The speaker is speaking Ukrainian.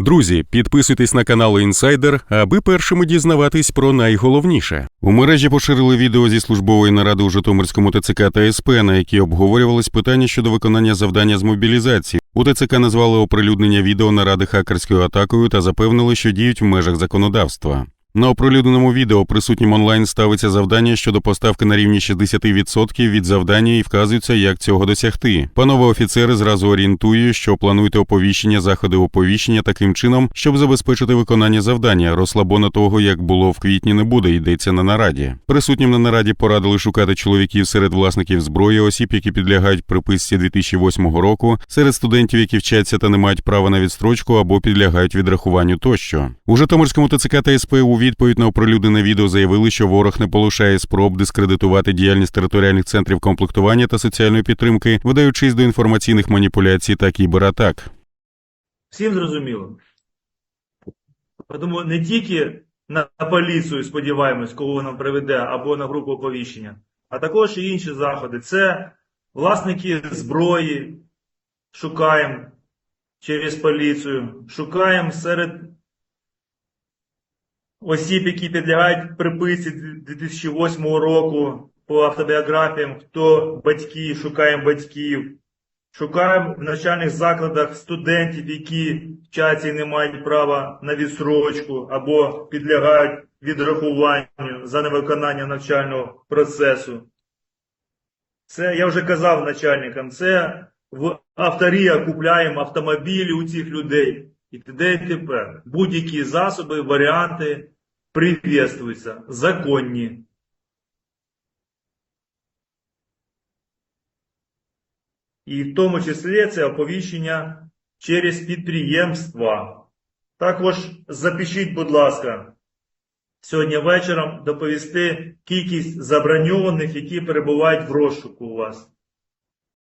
Друзі, підписуйтесь на канал Інсайдер, аби першими дізнаватись про найголовніше. У мережі поширили відео зі службової наради у Житомирському ТЦК та СП, на якій обговорювались питання щодо виконання завдання з мобілізації. У ТЦК назвали оприлюднення відео наради хакерською атакою та запевнили, що діють в межах законодавства. На оприлюдненому відео присутнім онлайн ставиться завдання щодо поставки на рівні 60% від завдання і вказується, як цього досягти. Панове офіцери зразу орієнтує, що плануйте оповіщення, заходи оповіщення таким чином, щоб забезпечити виконання завдання. Розслабона того, як було в квітні, не буде, йдеться на нараді. Присутнім на нараді порадили шукати чоловіків серед власників зброї, осіб, які підлягають приписці 2008 року, серед студентів, які вчаться та не мають права на відстрочку або підлягають відрахуванню тощо. У Житомирському ТЦК та СП у відповідь на оприлюднене відео заявили, що ворог не полишає спроб дискредитувати діяльність територіальних центрів комплектування та соціальної підтримки, видаючись до інформаційних маніпуляцій та кібератак. Всім зрозуміло. Тому не тільки на поліцію сподіваємось, кого нам приведе, або на групу оповіщення, а також і інші заходи. Це власники зброї, шукаємо через поліцію, шукаємо серед осіб, які підлягають приписці 2008 року по автобіографіям, хто батьки, шукаємо батьків. Шукаємо в навчальних закладах студентів, які вчаться і не мають права на відсрочку або підлягають відрахуванню за невиконання навчального процесу. Це я вже казав начальникам, це в авторія купляємо автомобілі у цих людей і т.д. і т.п. Будь-які засоби, варіанти привітствуються, законні. І в тому числі це оповіщення через підприємства. Також запишіть, будь ласка, сьогодні вечором доповісти кількість заброньованих, які перебувають в розшуку у вас.